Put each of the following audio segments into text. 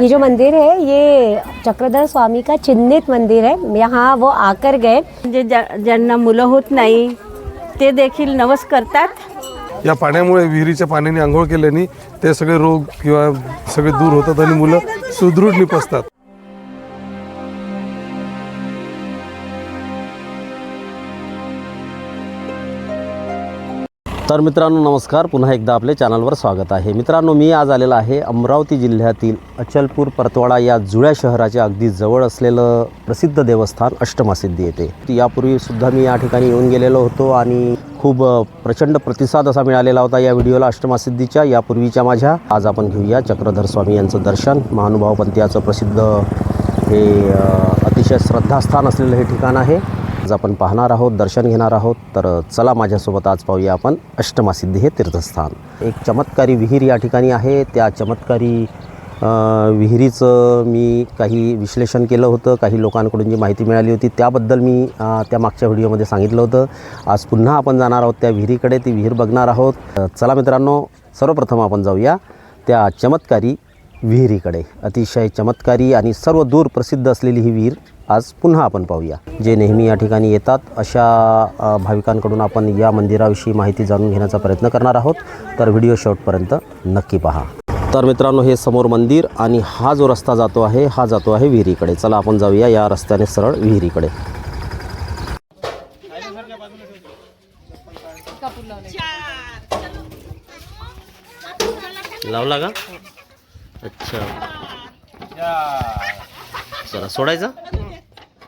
ये जो मंदिर है ये चक्रधर स्वामी का चिन्हित मंदिर है। यहाँ वो आकर गए। जे ज्या- ज्यांना मुलं होत नाही ते देखील नवस करतात. या पाण्यामुळे विहिरीच्या पाण्याने आंघोळ केल्याने ते सगळे रोग किंवा सगळे दूर होतात आणि मुलं सुदृढ निपसतात. तर मित्रांनो नमस्कार. पुन्हा एकदा आपल्या चॅनलवर स्वागत आहे. मित्रांनो मी आज आलेलं आहे अमरावती जिल्ह्यातील अचलपूर परतवाडा या जुळ्या शहराच्या अगदी जवळ असलेलं प्रसिद्ध देवस्थान अष्टमासिद्धी येते यापूर्वीसुद्धा मी या ठिकाणी येऊन गेलेलो होतो आणि खूप प्रचंड प्रतिसाद असा मिळालेला होता या व्हिडिओला अष्टमासिद्धीच्या यापूर्वीच्या माझ्या. आज आपण घेऊया चक्रधर स्वामी यांचं दर्शन. महानुभाव पंथीयाचं प्रसिद्ध हे अतिशय श्रद्धास्थान असलेलं हे ठिकाण आहे. आज आपण पाहणार आहोत दर्शन घेणार आहोत. तर चला माझ्यासोबत आज पाहूया आपण अष्टमासिद्धी हे तीर्थस्थान. एक चमत्कारी विहीर या ठिकाणी आहे. त्या चमत्कारी विहिरीचं मी काही विश्लेषण केलं होतं. काही लोकांकडून जी माहिती मिळाली होती त्याबद्दल मी त्या मागच्या व्हिडिओमध्ये सांगितलं होतं. आज पुन्हा आपण जाणार आहोत त्या विहिरीकडे. ती विहीर बघणार आहोत. चला मित्रांनो सर्वप्रथम आपण जाऊया त्या चमत्कारी विहिरीकडे. अतिशय चमत्कारी आणि सर्व दूर प्रसिद्ध असलेली ही विहीर. आज पुन्हा आपण पाहूया. जे नेहमी या ठिकाणी येतात अशा भाविकांकडून आपण या मंदिराविषयी माहिती जाणून घेण्याचा प्रयत्न करणार आहोत. तर व्हिडिओ शेवटपर्यंत नक्की पहा. तर मित्रांनो हे समोर मंदिर आणि हा जो रस्ता जातो आहे हा जातो आहे विहिरीकडे. चला आपण जाऊया या रस्त्याने सरळ विहिरीकडे. लावला का? अच्छा. चला सोडायचा?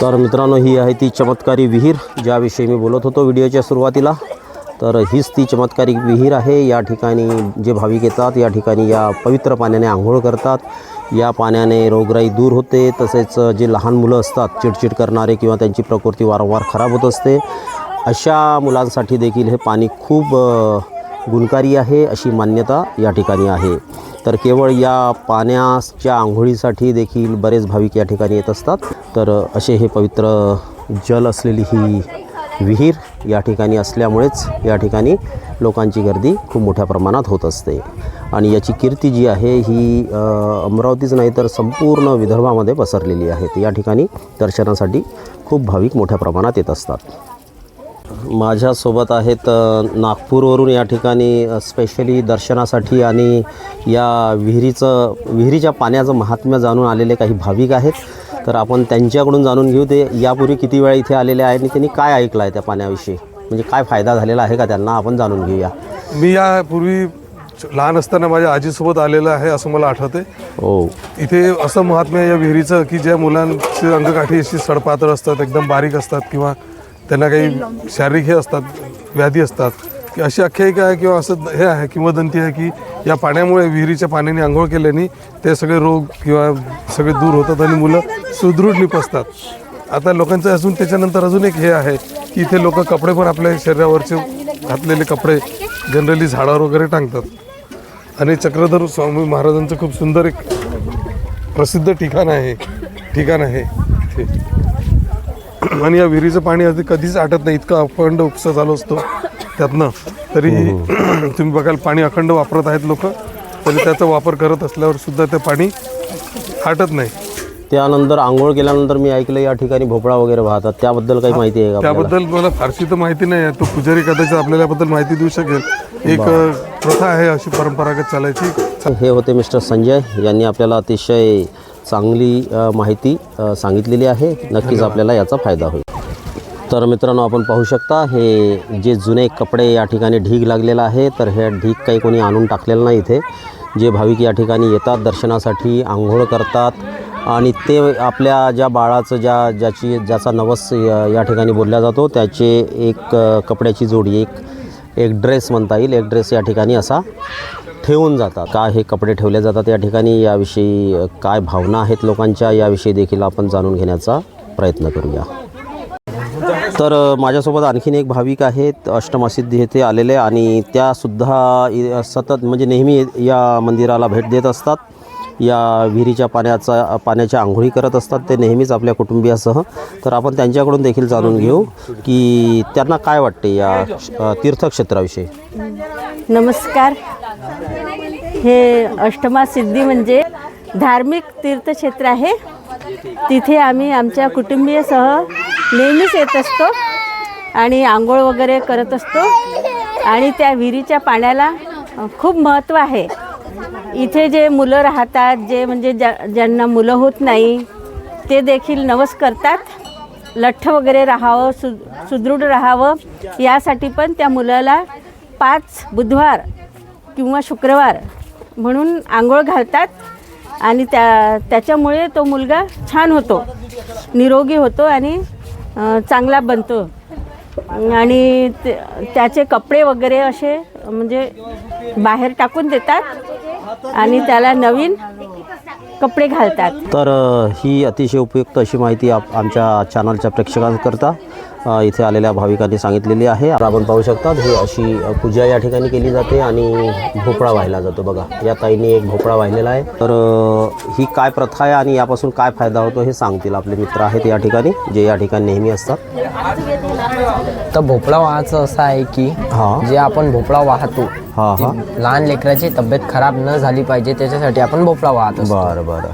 तर मित्रांनो ही आहे ती चमत्कारी विहीर ज्याविषयी मी बोलत होतो व्हिडिओच्या सुरुवातीला. तर हीच ती चमत्कारी विहीर आहे. या ठिकाणी जे भाविक येतात या ठिकाणी या पवित्र पाण्याने आंघोळ करतात. या पाण्याने रोगराई दूर होते. तसेच जे लहान मुलं असतात चिडचिड करणारे किंवा त्यांची प्रकृती वारंवार खराब होत असते. अशा मुलांसाठी देखील हे पाणी खूप गुणकारी आहे अशी मान्यता या ठिकाणी आहे. तर केवळ या पाण्याच्या आंघोळीसाठी देखील बरेच भाविक या ठिकाणी येत असतात. तर असे हे पवित्र जल असलेली ही विहीर या ठिकाणी असल्यामुळेच या ठिकाणी लोकांची गर्दी खूप मोठ्या प्रमाणात होत असते. आणि याची कीर्ती जी आहे ही अमरावतीच नाही तर संपूर्ण विदर्भामध्ये पसरलेली आहे. या ठिकाणी दर्शनासाठी खूप भाविक मोठ्या प्रमाणात येत असतात. माझ्यासोबत आहेत नागपूरवरून या ठिकाणी स्पेशली दर्शनासाठी आणि या विहिरीचं विहिरीच्या पाण्याचं महात्म्य जाणून आलेले काही भाविक आहेत. तर आपण त्यांच्याकडून जाणून घेऊ ते यापूर्वी किती वेळा इथे आलेले आहे आणि त्यांनी काय ऐकलं आहे त्या पाण्याविषयी? म्हणजे काय फायदा झालेला आहे का त्यांना? आपण जाणून घेऊया. मी यापूर्वी लहान असताना माझ्या आजीसोबत आलेलं आहे असं मला आठवते हो. इथे असं महात्म्य या विहिरीचं की ज्या मुलांची अंगकाठी अशी सडपातळ असतात एकदम बारीक असतात किंवा त्यांना काही शारीरिक हे असतात व्याधी असतात. की अशी आख्यायिका आहे किंवा असं हे आहे किंवदंती आहे की या पाण्यामुळे विहिरीच्या पाण्याने आंघोळ केल्याने ते सगळे रोग किंवा सगळे दूर होतात आणि मुलं सुदृढ निपसतात. आता लोकांचं अजून त्याच्यानंतर अजून एक हे आहे की इथे लोक कपडे पण आपल्या शरीरावरचे घातलेले कपडे जनरली झाडावर वगैरे टांगतात. आणि चक्रधर स्वामी महाराजांचं खूप सुंदर एक प्रसिद्ध ठिकाण आहे ठिकाण आहे आणि या विहिरीचं पाणी अगदी कधीच आटत नाही इतका अखंड उपसा चालू असतो. त्यातनं तरी तुम्ही बघाल पाणी अखंड वापरत आहेत लोक तरी त्याचा वापर करत असल्यावर सुद्धा ते पाणी आटत नाही. त्यानंतर आंघोळ केल्यानंतर मी ऐकलं या ठिकाणी भोपळा वगैरे वाहतात. त्याबद्दल काही माहिती आहे का? त्याबद्दल मला फारशी तर माहिती नाही आहे. तो पुजारी कदाचित आपल्याला याबद्दल माहिती देऊ शकेल. एक प्रथा आहे अशी परंपरागत चालायची. हे होते मिस्टर संजय यांनी आपल्याला अतिशय चांगली माहिती सांगितलेली आहे. नक्कीच आपल्याला याचा फायदा होईल. तर मित्रांनो आपण पाहू शकता हे जे जुने कपडे या ठिकाणी ढीग लागलेला आहे तर हे ढीग काही कोणी आणून टाकलेलं नाही इथे. जे भाविक या ठिकाणी येतात दर्शनासाठी आंघोळ करतात. आणि ते आपल्या ज्या बाळाचं ज्या ज्याची ज्याचा नवस या ठिकाणी बोलला जातो त्याचे एक कपड्याची जोडी एक एक ड्रेस म्हणता येईल. एक ड्रेस या ठिकाणी असा ठेवून जातात. का हे कपडे ठेवले जातात या ठिकाणी? याविषयी काय भावना आहेत लोकांच्या? याविषयी देखील आपण जाणून घेण्याचा प्रयत्न करूया. तर माझ्यासोबत आणखीन एक भाविक आहेत. अष्टमासिद्धी येथे आलेले आणि त्यासुद्धा सतत म्हणजे नेहमी या मंदिराला भेट देत असतात. या विहिरीच्या पाण्याचा पाण्याच्या आंघोळी करत असतात. ते नेहमीच आपल्या कुटुंबियासह. तर आपण त्यांच्याकडून देखील जाणून घेऊ की त्यांना काय वाटते या तीर्थक्षेत्राविषयी? नमस्कार. हे अष्टमा सिद्धी म्हणजे धार्मिक तीर्थक्षेत्र आहे. तिथे आम्ही आमच्या कुटुंबीयसह नेहमीच येत असतो आणि आंघोळ वगैरे करत असतो. आणि त्या विहिरीच्या पाण्याला खूप महत्त्व आहे. इथे जे मुलं राहतात जे म्हणजे ज्या ज्यांना मुलं होत नाही ते देखील नवस करतात. लठ्ठ वगैरे राहावं सु सुदृढ राहावं यासाठी पण त्या मुलाला पाच बुधवार किंवा शुक्रवार म्हणून आंघोळ घालतात आणि त्या त्याच्यामुळे तो मुलगा छान होतो निरोगी होतो आणि चांगला बनतो. आणि ते- त्याचे कपडे वगैरे असे म्हणजे बाहेर टाकून देतात आणि त्याला नवीन कपडे घालतात. तर ही अतिशय उपयुक्त अशी माहिती आप आमच्या चॅनलच्या प्रेक्षकांकरता. इथे आलेल्या भाविकांनी सांगितलेली आहे. आपण पाहू शकतात ही अशी पूजा या ठिकाणी केली जाते आणि भोपळा वाहिला जातो. बघा या ताईने एक भोपळा वाहिलेला आहे. तर ही काय प्रथा आहे आणि यापासून काय फायदा होतो हे सांगतील आपले मित्र आहेत या ठिकाणी जे या ठिकाणी नेहमी असतात. तर भोपळा वाहायचं असं आहे की हां. जे आपण भोपळा वाहतो हां हां. लहान लेकराची तब्येत खराब न झाली पाहिजे त्याच्यासाठी आपण भोपळा वाहत बरं बरं.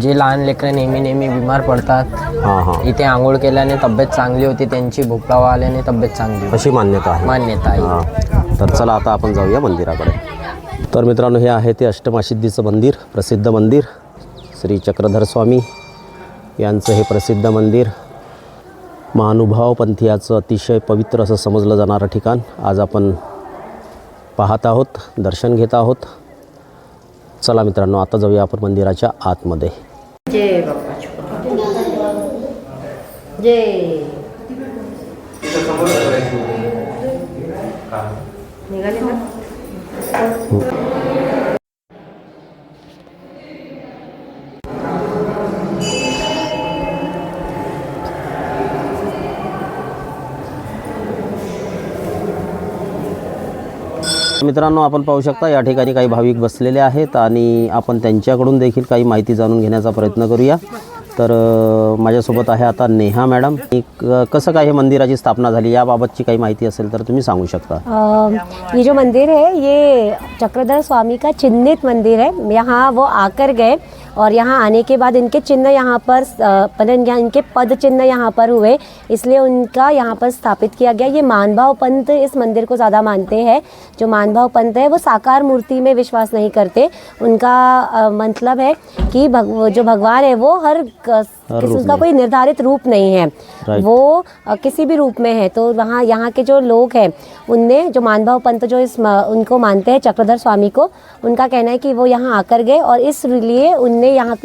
जे लहान लेकरं नेहमी नेहमी बिमार पडतात. हां हां. इथे आंघोळ केल्याने तब्येत चांगली होती त्यांची भोपळा वाहल्याने तब्येत चांगली होती. अशी मान्यता आहे. मान्यता आहे. हां. तर चला आता आपण जाऊया मंदिराकडे. तर मित्रांनो हे आहे ते अष्टमासिद्धीचं मंदिर प्रसिद्ध मंदिर श्री चक्रधर स्वामी यांचं हे प्रसिद्ध मंदिर. महानुभाव पंथीयाचं अतिशय पवित्र असं समजलं जाणारं ठिकाण. आज आपण पाहत आहोत दर्शन घेत आहोत. चला मित्रांनो आता जाऊया आपण मंदिराच्या आतमध्ये. मित्रांनो आपण पाहू शकता या ठिकाणी काही भाविक बसलेले आहेत आणि आपण त्यांच्याकडून देखील काही माहिती जाणून घेण्याचा प्रयत्न करूया. तर माझ्यासोबत आहे आता नेहा मॅडम. कसं काय हे मंदिराची स्थापना झाली? याबाबतची काही माहिती असेल तर तुम्ही सांगू शकता. हे ये जो मंदिर है ये चक्रधर स्वामी का चिन्हित मंदिर है यहाँ वो आकर गए. और यहाँ आने के बाद इनके चिन्ह यहाँ पर इनके पद चिन्ह यहाँ पर हुए इसलिए उनका यहाँ पर स्थापित किया गया। ये मानभाव पंथ इस मंदिर को ज़्यादा मानते हैं। जो मानभाव पंत है वो साकार मूर्ति में विश्वास नहीं करते। उनका मतलब है कि भग, जो भगवान है वो हर किसी उसका कोई निर्धारित रूप नहीं है। वो किसी भी रूप में है तो वहाँ यहाँ के जो लोग हैं उनने जो मानभाव पंत जो इस उनको मानते हैं चक्रधर स्वामी को उनका कहना है कि वो यहाँ आकर गए और इसलिए उनने यहाँ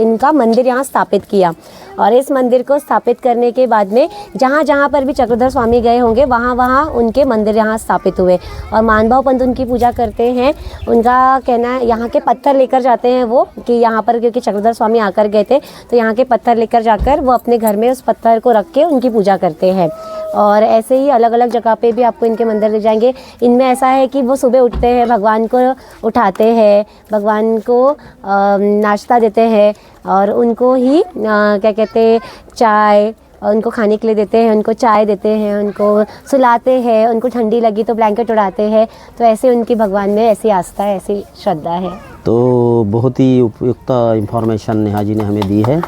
इनका मंदिर यहाँ स्थापित किया। और इस मंदिर को स्थापित करने के बाद में जहाँ जहाँ पर भी चक्रधर स्वामी गए होंगे, वहाँ वहाँ उनके मंदिर यहाँ स्थापित हुए। और मानभाव पंत उनकी पूजा करते हैं। उनका कहना है, यहाँ के पत्थर लेकर जाते हैं वो, कि यहाँ पर क्योंकि चक्रधर स्वामी आकर गए थे तो यहाँ के पत्थर लेकर जाकर वो अपने घर में उस पत्थर को रख के उनकी पूजा करते हैं। और ऐसे ही अलग अलग जगह पे भी आपको इनके मंदिर ले जाएँगे। इनमें ऐसा है कि वो सुबह उठते हैं, भगवान को उठाते हैं, भगवान को नाश्ता देते हैं और उनको ही क्या कहते हैं, चाय उनको खाने के लिए देते हैं उनको चाय देते हैं उनको सुलाते हैं उनको ठंडी लगी तो ब्लैंकेट उड़ाते हैं। तो ऐसे उनकी भगवान में ऐसी आस्था है ऐसी श्रद्धा है। तो बहुत ही उपयुक्त इंफॉर्मेशन नेहा जी ने हमें दी है।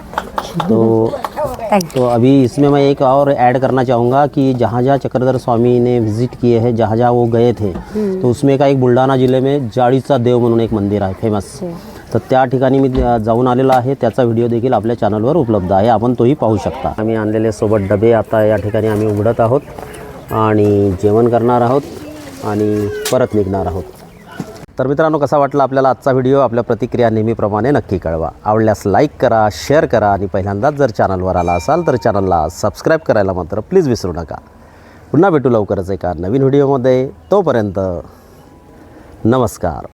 तो तो अभी इसमें मैं एक और ऐड करना चाहूँगा कि जहाँ जहाँ चक्रधर स्वामी ने विज़िट किए हैं जहाँ जहाँ वो गए थे तो उसमें का एक बुल्डाना ज़िले में जाळीचा देव म्हणून एक मंदिर है फ़ेमस तर त्या ठिकाणी मी जाऊन आलेला आहे. त्याचा व्हिडिओ देखील आपल्या चॅनलवर उपलब्ध आहे. आपण तोही पाहू शकता. आम्ही आणलेले सोबत डबे आता या ठिकाणी आम्ही उघडत आहोत आणि जेवण करणार आहोत आणि परत निघणार आहोत. तर मित्रांनो कसा वाटला आपल्याला आजचा व्हिडिओ? आपल्या प्रतिक्रिया नेहमीप्रमाणे नक्की कळवा. आवडल्यास लाईक करा शेअर करा आणि पहिल्यांदाच जर चॅनलवर आला असाल तर चॅनलला सबस्क्राईब करायला मात्र प्लीज विसरू नका. पुन्हा भेटू लवकरच एका नवीन व्हिडिओमध्ये. तोपर्यंत नमस्कार.